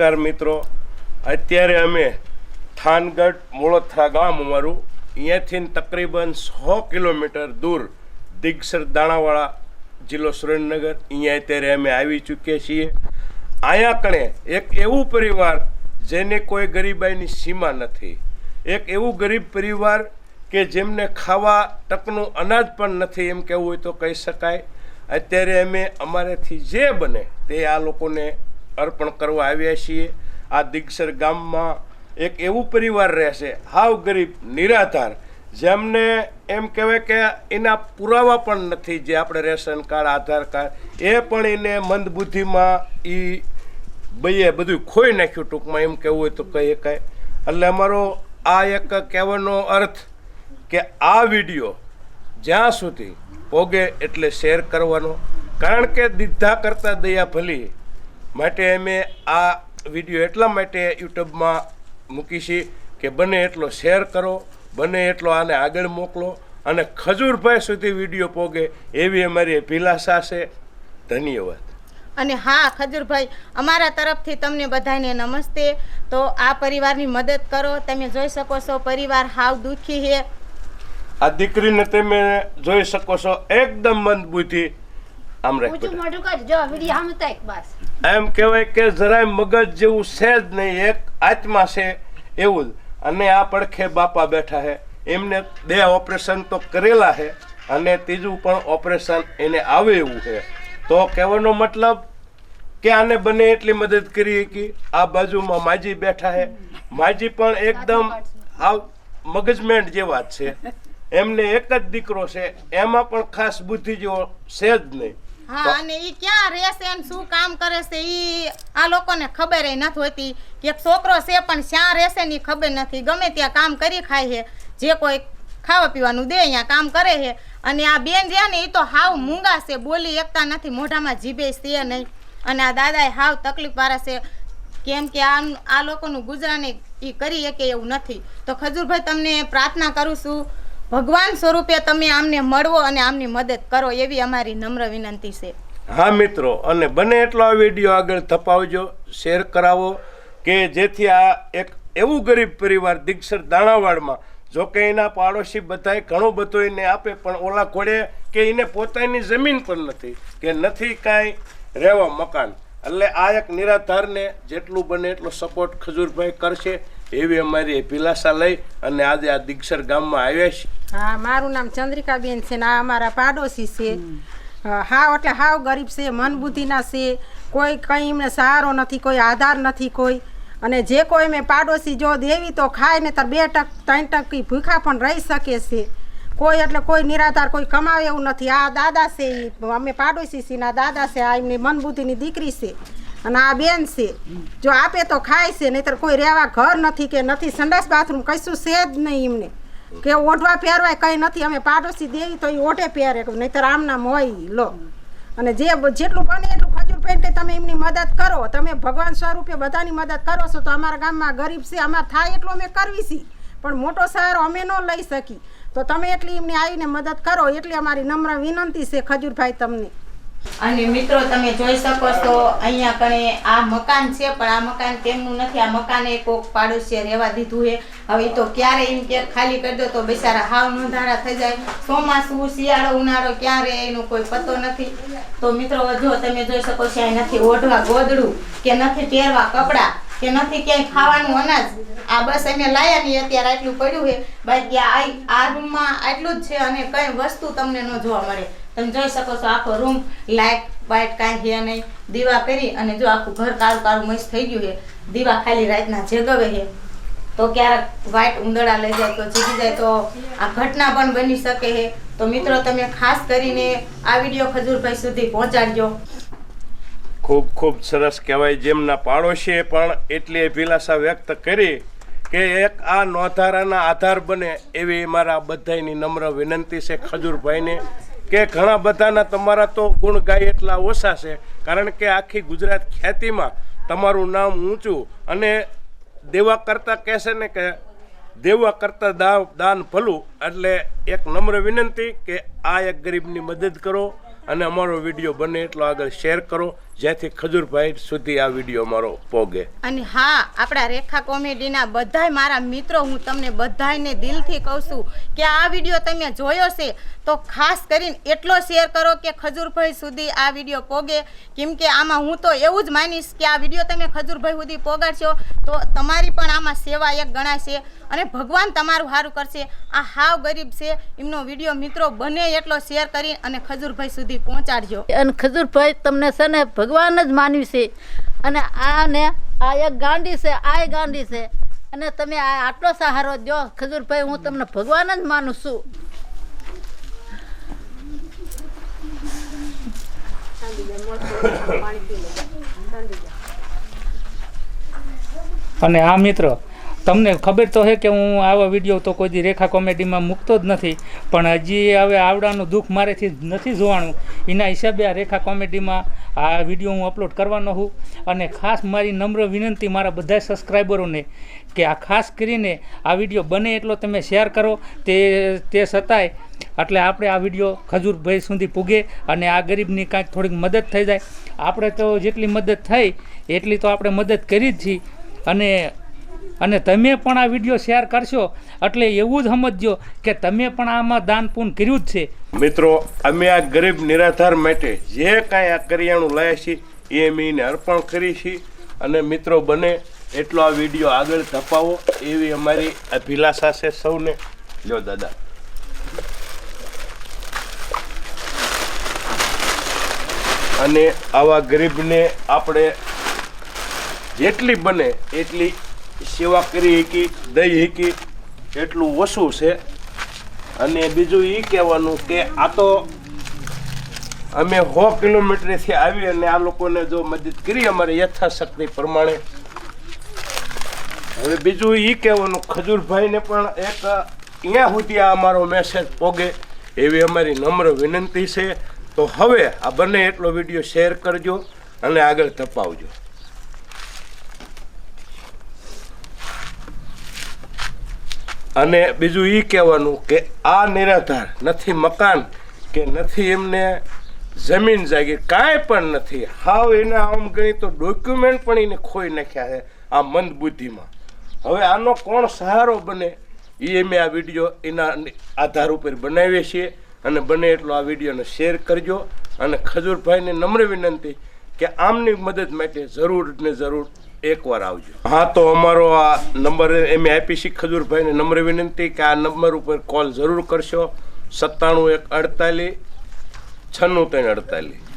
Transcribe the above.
નમસ્કાર મિત્રો. અત્યારે અમે થાનગઢ મોળોથરા ગામ અમારું. અહીંયાથી તકરીબન સો કિલોમીટર દૂર દિગસર દાણાવાળા જિલ્લો સુરેન્દ્રનગર. અહીંયા અત્યારે અમે આવી ચૂક્યા છીએ. અહીંયા કણે એક એવું પરિવાર જેને કોઈ ગરીબાઈની સીમા નથી. એક એવું ગરીબ પરિવાર કે જેમને ખાવા ટકનું અનાજ પણ નથી એમ કહેવું હોય તો કહી શકાય. અત્યારે અમે અમારેથી જે બને તે આ લોકોને અર્પણ કરવા આવ્યા છીએ. આ દિગસર ગામમાં એક એવું પરિવાર રહેશે, હાવ ગરીબ, નિરાધાર, જેમને એમ કહેવાય કે એના પુરાવા પણ નથી જે આપણે રેશન કાર્ડ, આધાર કાર્ડ, એ પણ એને મંદબુદ્ધિમાં એ બઈએ બધું ખોઈ નાખ્યું ટૂંકમાં, એમ કહેવું હોય તો કહી શકાય એટલે અમારો આ એક કહેવાનો અર્થ કે આ વીડિયો જ્યાં સુધી પોગે એટલે શેર કરવાનો. કારણ કે દીધા કરતાં દયા ભલી માટે અમે આ વીડિયો એટલા માટે યુટ્યુબમાં મૂકીશી કે બને એટલો શેર કરો બને એટલો આને આગળ મોકલો અને ખજૂરભાઈ સુધી વીડિયો પોગે એવી અમારી અભિલાષા છે. ધન્યવાદ. અને હા ખજૂરભાઈ અમારા તરફથી તમને બધાને નમસ્તે. તો આ પરિવારની મદદ કરો. તમે જોઈ શકો છો પરિવાર હાવ દુઃખી છે. આ દીકરીને તમે જોઈ શકો છો એકદમ મંદબુદ્ધિ આમ રાખ ઊંચું. મોઢું કર જો વીડિયો આમ તાક બસ. એમ કહેવાય કે જરાય મગજ જેવું છે જ નહીં એક આત્મા છે એવું જ. અને આ પડખે બાપા બેઠા છે. એમને બે ઓપરેશન તો કરેલા છે અને ત્રીજું પણ ઓપરેશન એને આવે એવું છે. તો કહેવાનો મતલબ કે આને બને એટલી મદદ કરી કે આ બાજુમાં માજી બેઠા છે. માજી પણ એકદમ આ મગજમેન્ટ જેવા છે. એમને એક જ દીકરો છે. એમાં પણ ખાસ બુદ્ધિ જેવો છે જ નહીં. હા અને ઈ ક્યાં રહેશે ને શું કામ કરે છે ઈ આ લોકોને ખબર નથી હોતી કે એક છોકરો છે પણ શ્યાં રહેશે ને ખબર નથી. ગમે ત્યાં કામ કરી ખાય છે જે કોઈ ખાવા પીવાનું દે અહીંયા કામ કરે છે. અને આ બેન જે ને એ તો હાવ મૂંગા છે બોલી એકતા નથી મોઢામાં જીભે છે નહીં. અને આ દાદાએ હાવ તકલીફ વાળા છે. કેમ કે આ આ લોકોનું ગુજરાને એ કરી શકે એવું નથી. તો ખજૂરભાઈ તમને પ્રાર્થના કરું છું ભગવાન સ્વરૂપે તમે આમને મળવો અને આમની મદદ કરો એવી અમારી નમ્ર વિનંતી છે. હા, મિત્રો, અને બને એટલો આ વીડિયો આગળ ધપાવજો, શેર કરાવો, કે જેથી આ એક એવું ગરીબ પરિવાર દીક્ષર દાણાવાડમાં, જો કે એના પાડોશી બધાય ઘણો બધો એને આપે, પણ ઓલા ઘોડે કે એને પોતાની જમીન પણ નથી, કે નથી કાંઈ રહેવા મકાન. એટલે આ એક નિરાધારને જેટલું બને એટલો સપોર્ટ ખજૂરભાઈ કરશે. એવી અમારી અભિલાષા લઈ અને આજે આ દીક્ષર ગામમાં આવ્યા છે હા, મારું નામ ચંદ્રિકાબેન છે ને આ અમારા પાડોશી છે. હાવ એટલે હાવ ગરીબ છે મન બુદ્ધિના છે. કોઈ કંઈ એમને સહારો નથી, કોઈ આધાર નથી કોઈ. અને જે કોઈ મેં પાડોશી જો દેવી તો ખાય ને તાર બે ટક, ત્રણ ટકી ભૂખા પણ રહી શકે છે. કોઈ એટલે કોઈ નિરાધાર, કોઈ કમાવે એવું નથી. આ દાદા છે અમે પાડોશી છીએ દાદા છે, આ એમની મન બુદ્ધિની દીકરી છે. અને આ બેન છે. જો આપે તો ખાય છે, નહીતર કોઈ રહેવા ઘર નથી કે નથી. સંડાસ બાથરૂમ કશું છે જ નહીં એમને. કે ઓઢવા પહેરવાય કંઈ નથી. અમે પાડોશી દેવી તો એ ઓઢે પહેરે. નહીતર આમનામ હોય લો. અને જે જેટલું બને એટલું ખજૂર પેન્ટે તમે એમની મદદ કરો. તમે ભગવાન સ્વરૂપે બધાની મદદ કરો છો તો અમારા ગામમાં ગરીબ છે, અમારે થાય એટલું અમે કરવી છીએ પણ મોટો સહારો અમે ન લઈ શકી. તો તમે એટલી એમની આવીને મદદ કરો. એટલી અમારી નમ્ર વિનંતી છે ખજૂરભાઈ તમને. અને મિત્રો, તમે જોઈ શકો છો, અહીંયા કણે આ મકાન છે, પણ આ મકાન તેમનું નથી. આ મકાને કોક પાડોશીએ રહેવા દીધું છે. હવે તો ક્યારે એમ કે ખાલી કરી દો તો બિચારા હાવ નોંધારા થઈ જાય. ચોમાસું, શિયાળો, ઉનાળો ક્યાં રહે એનો કોઈ પતો નથી. તો મિત્રો, જો તમે જોઈ શકો છો અહીં નથી ઓઢવા ગોદડું, કે નથી પહેરવા કપડાં, કે નથી ક્યાંય ખાવાનું અનાજ. આ બસ એને લાયા નહીં અત્યારે આટલું પડ્યું છે. બાકી આ રૂમમાં આટલું જ છે અને કઈ વસ્તુ તમને ન જોવા મળે. તમે જોઈ શકો છો આખો રૂમ લાઇટ વાઇટ કાંઈ છે નહીં. દીવા કરી અને જો આખું ઘર કાળું કાળું મસ્ત થઈ ગયું છે. દીવા ખાલી રાતના જગવે છે. તો ક્યારેક વાઇટ ઉંદરડા લઈ જાય, તો જીગી જાય, તો આ ઘટના પણ બની શકે છે. તો મિત્રો, તમે ખાસ કરીને આ વીડિયો ખજૂરભાઈ સુધી પહોંચાડજો. ખૂબ ખૂબ સરસ કહેવાય જેમના પાડોશીએ પણ એટલી અભિલાષા વ્યક્ત કરી કે એક આ નોંધારાના આધાર બને એવી મારા બધાની નમ્ર વિનંતી છે ખજૂરભાઈને. કે ઘણા બધાના તમારા તો ગુણ ગાય એટલા ઓછા છે, કારણ કે આખી ગુજરાત ખ્યાતિમાં તમારું નામ ઊંચું અને દેવા કરતાં કહેશે ને કે દેવા કરતાં દાન દાન ભલું, એટલે એક નમ્ર વિનંતી કે આ એક ગરીબની મદદ કરો અને અમારો વીડિયો બને એટલો આગળ શેર કરો. જેથી ખજૂરભાઈ સુધી આ વીડિયો મારો પોગે. અને હા આપણા રેખા કોમેડીના બધાય મારા મિત્રો હું તમને બધાયને દિલથી કહું છું કે આ વીડિયો તમે જોયો છે તો ખાસ કરીને એટલો શેર કરો કે ખજૂરભાઈ સુધી આ વીડિયો પોગે. કેમ કે આમાં હું તો એવું જ માનીશ કે આ વીડિયો તમે ખજૂરભાઈ સુધી પોગાડશો તો તમારી પણ આમાં સેવા એક ગણાશે અને ભગવાન તમારું સારું કરશે. આ હાવ ગરીબ છે એમનો વીડિયો મિત્રો બને એટલો શેર કરી અને ખજૂરભાઈ સુધી પહોંચાડજો. અને ખજૂરભાઈ તમને છે ને ભગવાન જ માન્યું છે. અને આ ને આ એક ગાંડી છે, આ ય ગાંડી છે. અને તમે આ આટલો સહારો દો, ખજૂરભાઈ, હું તમને ભગવાન જ માનું છું. અને આ મિત્રો તમને ખબર તો છે કે હું આવા વીડિયો તો કોઈ દી રેખા કોમેડીમાં મૂકતો જ નથી, પણ હજી હવે આવડાનું દુઃખ મારેથી નથી જોવાનું. એના હિસાબે આ રેખા કોમેડીમાં આ વીડિયો હું અપલોડ કરવાનો છું. અને ખાસ મારી નમ્ર વિનંતી મારા બધા સબસ્ક્રાઈબરોને કે આ ખાસ કરીને આ વીડિયો બને એટલો તમે શેર કરો. તે તે છતાંય એટલે આપણે આ વીડિયો ખજૂરભાઈ સુધી પૂગે અને આ ગરીબની કાંઈક થોડીક મદદ થઈ જાય. આપણે તો જેટલી મદદ થઈ, એટલી તો આપણે મદદ કરી જ છીએ. અને અને તમે પણ આ વીડિયો શેર કરશો એટલે એવું જ સમજજો કે તમે પણ આમાં દાન પૂન કર્યું જ છે. મિત્રો, અમે આ ગરીબ નિરાધાર માટે જે કાંઈ આ કરિયાણું લાયા છીએ, એ અમે એને અર્પણ કરી છીએ. અને મિત્રો, બને એટલો આ વીડિયો આગળ ધપાવો એવી અમારી અભિલાષા છે સૌને. લ્યો દાદા. અને આવા ગરીબને આપણે જેટલી બને એટલી સેવા કરી શકી દઈ શકી એટલું ઓછું છે. અને બીજું એ કહેવાનું કે આ તો અમે સો કિલોમીટરથી આવી અને આ લોકોને જો મદદ કરી અમારે યથાશક્તિ પ્રમાણે. હવે બીજું એ કહેવાનું, ખજૂરભાઈને પણ એક અહીંયા સુધી આ અમારો મેસેજ પોગે એવી અમારી નમ્ર વિનંતી છે. તો હવે આ બંને એટલો વીડિયો શેર કરજો અને આગળ ધપાવજો. અને બીજું એ કહેવાનું કે આ નિરાધાર નથી મકાન કે નથી એમને જમીન જાગીર કાંઈ પણ નથી. હાવ એને આમ ગણી તો ડોક્યુમેન્ટ પણ એને ખોઈ નાખ્યા છે આ મંદ બુદ્ધિમાં હવે આનો કોણ સહારો બને? એ અમે આ વીડિયો એના આધાર ઉપર બનાવીએ છીએ અને બને એટલો આ વિડીયોને શેર કરજો અને ખજૂરભાઈને નમ્ર વિનંતી કે આમની મદદ માટે જરૂર ને જરૂર એકવાર આવજો. હા, તો અમારો આ નંબર એમ આપી છે ખજૂરભાઈને નમ્ર વિનંતી કે આ નંબર ઉપર કોલ જરૂર કરશો. સત્તાણું એક અડતાલીસ, છન્નું ત્રણ અડતાલીસ.